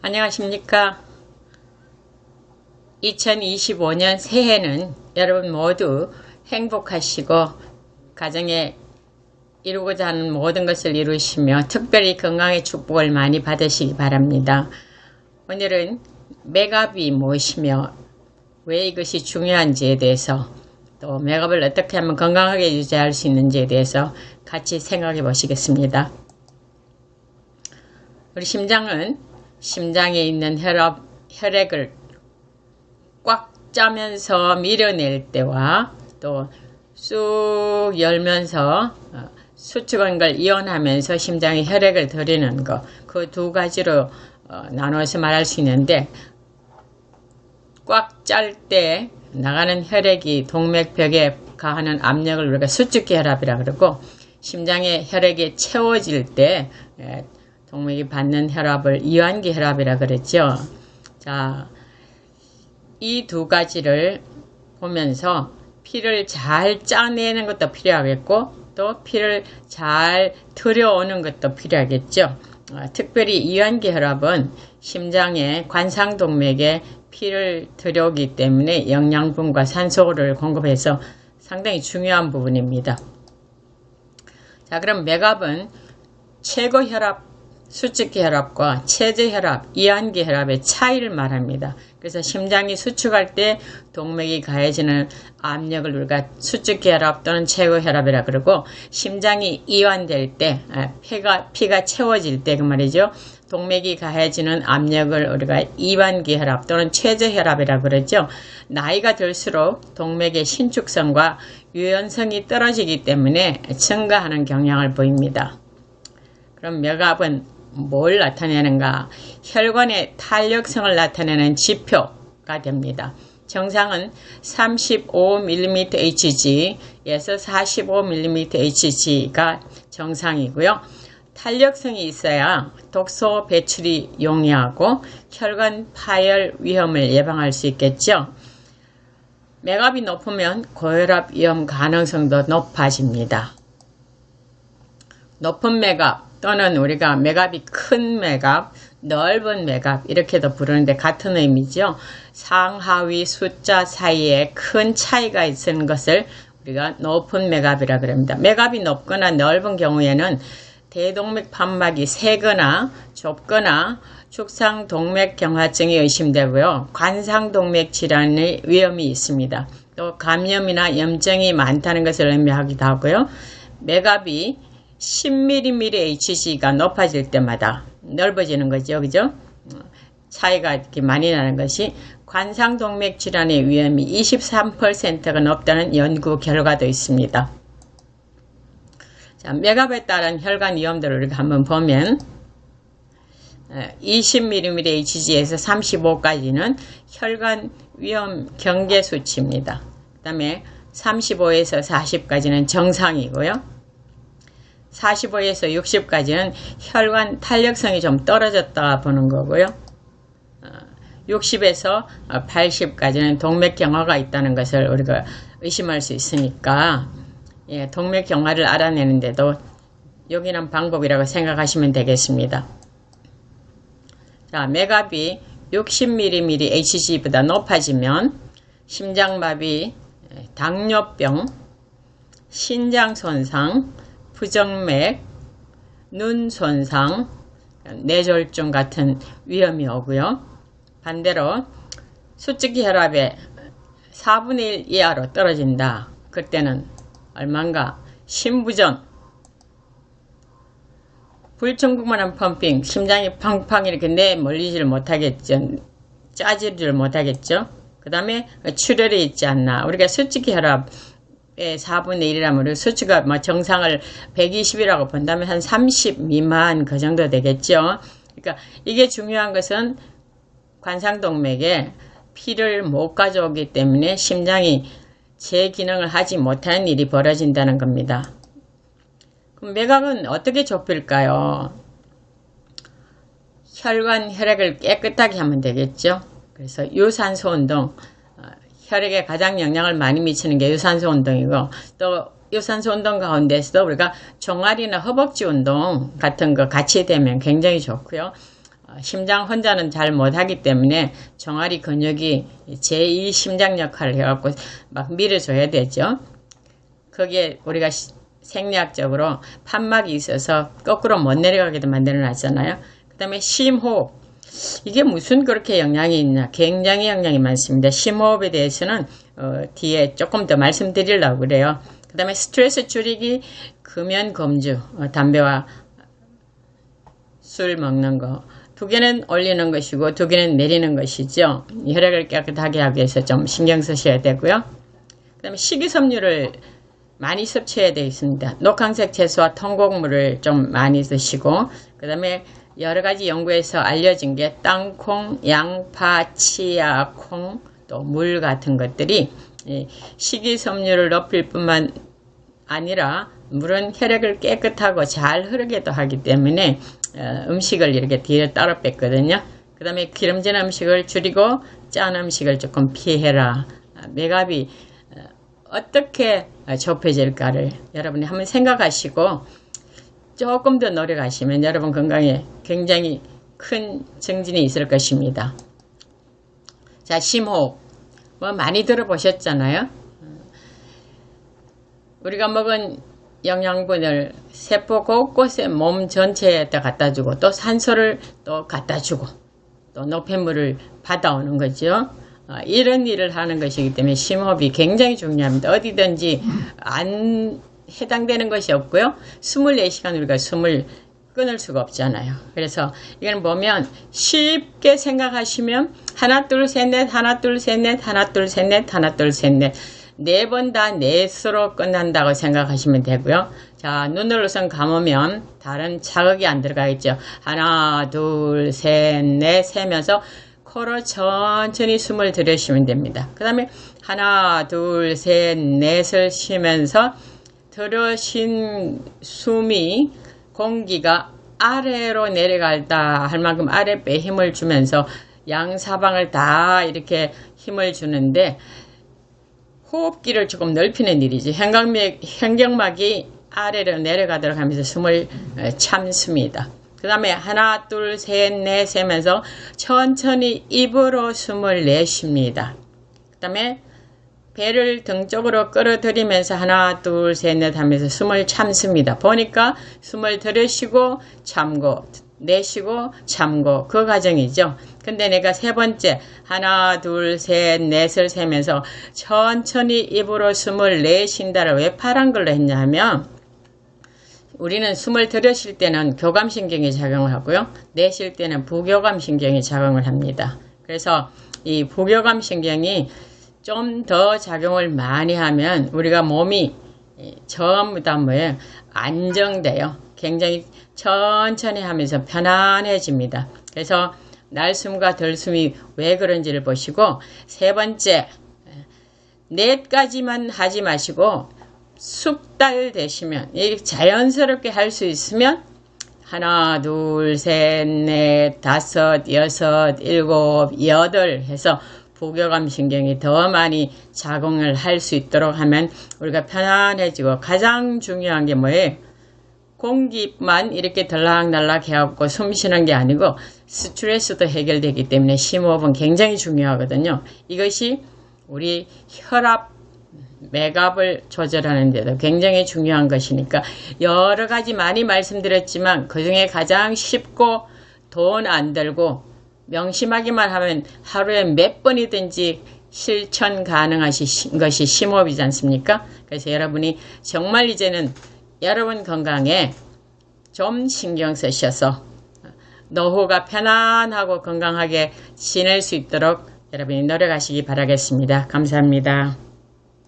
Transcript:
안녕하십니까. 2025년 새해는 여러분 모두 행복하시고 가정에 이루고자 하는 모든 것을 이루시며 특별히 건강의 축복을 많이 받으시기 바랍니다. 오늘은 맥압이 무엇이며 왜 이것이 중요한지에 대해서 또 맥압을 어떻게 하면 건강하게 유지할 수 있는지에 대해서 같이 생각해 보시겠습니다. 우리 심장은 심장에 있는 혈압, 혈액을 꽉 짜면서 밀어낼 때와 또 쑥 열면서 어, 수축한 걸 이완하면서 심장에 혈액을 들이는 것, 그 두 가지로 어, 나눠서 말할 수 있는데 꽉 짤 때 나가는 혈액이 동맥벽에 가하는 압력을 우리가 수축기 혈압이라 그러고 심장의 혈액이 채워질 때 예, 동맥이 받는 혈압을 이완기 혈압이라 그랬죠. 자, 이 두 가지를 보면서 피를 잘 짜내는 것도 필요하겠고 또 피를 잘 들여오는 것도 필요하겠죠. 어, 특별히 이완기 혈압은 심장의 관상동맥에 피를 들여오기 때문에 영양분과 산소를 공급해서 상당히 중요한 부분입니다. 자, 그럼 맥압은 최고 혈압 수축기 혈압과 체제 혈압, 이완기 혈압의 차이를 말합니다. 그래서 심장이 수축할 때 동맥이 가해지는 압력을 우리가 수축기 혈압 또는 최고 혈압이라 그러고 심장이 이완될 때 아, 피가 피가 채워질 때 그 말이죠. 동맥이 가해지는 압력을 우리가 이완기 혈압 또는 최저 혈압이라 그러죠. 나이가 들수록 동맥의 신축성과 유연성이 떨어지기 때문에 증가하는 경향을 보입니다. 그럼 맥압은 뭘 나타내는가? 혈관의 탄력성을 나타내는 지표가 됩니다. 정상은 35mm Hg에서 45mm Hg가 정상이고요. 탄력성이 있어야 독소 배출이 용이하고 혈관 파열 위험을 예방할 수 있겠죠. 맥압이 높으면 고혈압 위험 가능성도 높아집니다. 높은 맥압, 또는 우리가 맥압이 큰 맥압, 넓은 맥압 이렇게도 부르는데 같은 의미죠. 상하위 숫자 사이에 큰 차이가 있는 것을 우리가 높은 맥압이라 그럽니다. 맥압이 높거나 넓은 경우에는 대동맥 판막이 세거나 좁거나 축상동맥 경화증이 의심되고요. 관상동맥 질환의 위험이 있습니다. 또 감염이나 염증이 많다는 것을 의미하기도 하고요. 맥압이 10mm HG가 높아질 때마다 넓어지는 거죠. 그죠? 차이가 이렇게 많이 나는 것이 관상동맥 질환의 위험이 23%가 높다는 연구 결과도 있습니다. 자, 맥압에 따른 혈관 위험도를 우리가 한번 보면 20mm HG에서 35까지는 혈관 위험 경계 수치입니다. 그 다음에 35에서 40까지는 정상이고요. 45에서 60까지는 혈관 탄력성이 좀 떨어졌다 보는 거고요. 60에서 어, 80까지는 동맥경화가 있다는 것을 우리가 의심할 수 있으니까 예, 동맥경화를 알아내는데도 요긴한 방법이라고 생각하시면 되겠습니다. 자, 맥압이 60mm HG보다 높아지면 심장마비, 당뇨병, 신장손상, 부정맥, 눈 손상, 뇌졸중 같은 위험이 오고요. 반대로 수축기 혈압의 4분의 1 이하로 떨어진다. 그때는 얼만가 심부전, 불충분한 펌핑, 심장이 팡팡 이렇게 내몰리지를 못하겠죠. 짜지를 못하겠죠. 그 다음에 출혈이 있지 않나. 우리가 수축기 혈압 4분의 1이라면 우리 수치가 뭐 정상을 120이라고 본다면 한 30 미만 그 정도 되겠죠. 그러니까 이게 중요한 것은 관상동맥에 피를 못 가져오기 때문에 심장이 제 기능을 하지 못하는 일이 벌어진다는 겁니다. 그럼 맥압은 어떻게 좁힐까요? 혈관 혈액을 깨끗하게 하면 되겠죠. 그래서 유산소 운동, 혈액에 가장 영향을 많이 미치는 게 유산소 운동이고 또 유산소 운동 가운데서도 우리가 종아리나 허벅지 운동 같은 거 같이 되면 굉장히 좋고요. 어, 심장 혼자는 잘 못하기 때문에 종아리 근육이 제2 심장 역할을 해갖고 막 밀어줘야 되죠. 거기에 우리가 시- 생리학적으로 판막이 있어서 거꾸로 못 내려가게도 만들어 놨잖아요. 그 다음에 심호흡. 이게 무슨 그렇게 영향이 있냐? 굉장히 영향이 많습니다. 심호흡에 대해서는 어, 뒤에 조금 더 말씀드리려고 그래요. 그 다음에 스트레스 줄이기, 금연 검주, 어, 담배와 술 먹는 거. 두 개는 올리는 것이고 두 개는 내리는 것이죠. 혈액을 깨끗하게 하기 위해서 좀 신경 쓰셔야 되고요. 그 다음에 식이섬유를 많이 섭취해야 되어 있습니다. 녹황색 채소와 통곡물을 좀 많이 드시고 그 다음에 여러 가지 연구에서 알려진 게 땅콩, 양파, 치아, 콩, 또 물 같은 것들이 이 식이섬유를 높일 뿐만 아니라 물은 혈액을 깨끗하고 잘 흐르게도 하기 때문에 어, 음식을 이렇게 뒤에 따로 뺐거든요. 그 다음에 기름진 음식을 줄이고 짠 음식을 조금 피해라. 아, 매갑이 어, 어떻게 어, 좁혀질까를 여러분이 한번 생각하시고 조금 더 노력하시면 여러분 건강에 굉장히 큰 증진이 있을 것입니다. 자, 심호흡. 뭐 많이 들어보셨잖아요. 우리가 먹은 영양분을 세포 곳곳에 몸 전체에다 갖다 주고 또 산소를 또 갖다 주고 또 노폐물을 받아오는 거죠. 어, 이런 일을 하는 것이기 때문에 심호흡이 굉장히 중요합니다. 어디든지 안 해당되는 것이 없고요. 24시간 우리가 숨을 끊을 수가 없잖아요. 그래서 이건 보면 쉽게 생각하시면 하나 둘 셋 넷 하나 둘 셋 넷 하나 둘 셋 넷 하나 둘 셋 넷 네 번 다 넷으로 끝난다고 생각하시면 되고요. 자 눈을 우선 감으면 다른 자극이 안 들어가겠죠. 하나 둘 셋 넷 세면서 코로 천천히 숨을 들이쉬면 됩니다. 그 다음에 하나 둘 셋 넷을 쉬면서 들으신 숨이 공기가 아래로 내려갈다 할 만큼 아랫배에 힘을 주면서 양사방을 다 이렇게 힘을 주는데 호흡기를 조금 넓히는 일이지. 현경맥, 현경막이 아래로 내려가도록 하면서 숨을 어, 참습니다. 그 다음에 하나, 둘, 셋, 넷 세면서 천천히 입으로 숨을 내쉽니다. 그 다음에 배를 등 쪽으로 끌어들이면서 하나, 둘, 셋, 넷 하면서 숨을 참습니다. 보니까 숨을 들이쉬고 참고 내쉬고 참고 그 과정이죠. 근데 내가 세 번째 하나, 둘, 셋, 넷을 세면서 천천히 입으로 숨을 내쉰다를 왜 파란 걸로 했냐면 우리는 숨을 들이쉴 때는 교감신경이 작용을 하고요. 내쉴 때는 부교감신경이 작용을 합니다. 그래서 이 부교감신경이 좀 더 작용을 많이 하면 우리가 몸이 전부 다 뭐예요? 안정돼요. 굉장히 천천히 하면서 편안해집니다. 그래서 날숨과 덜숨이 왜 그런지를 보시고 세 번째 넷까지만 하지 마시고 숙달 되시면 이 자연스럽게 할 수 있으면 하나, 둘, 셋, 넷, 다섯, 여섯, 일곱, 여덟 해서 부교감 신경이 더 많이 작용을 할 수 있도록 하면 우리가 편안해지고 가장 중요한 게 뭐예요? 공기만 이렇게 들락날락 해갖고 숨 쉬는 게 아니고 스트레스도 해결되기 때문에 심호흡은 굉장히 중요하거든요. 이것이 우리 혈압 맥압을 조절하는 데도 굉장히 중요한 것이니까 여러 가지 많이 말씀드렸지만 그 중에 가장 쉽고 돈 안 들고 명심하기만 하면 하루에 몇 번이든지 실천 가능하신 것이 심호흡이지 않습니까? 그래서 여러분이 정말 이제는 여러분 건강에 좀 신경 쓰셔서 노후가 편안하고 건강하게 지낼 수 있도록 여러분이 노력하시기 바라겠습니다. 감사합니다.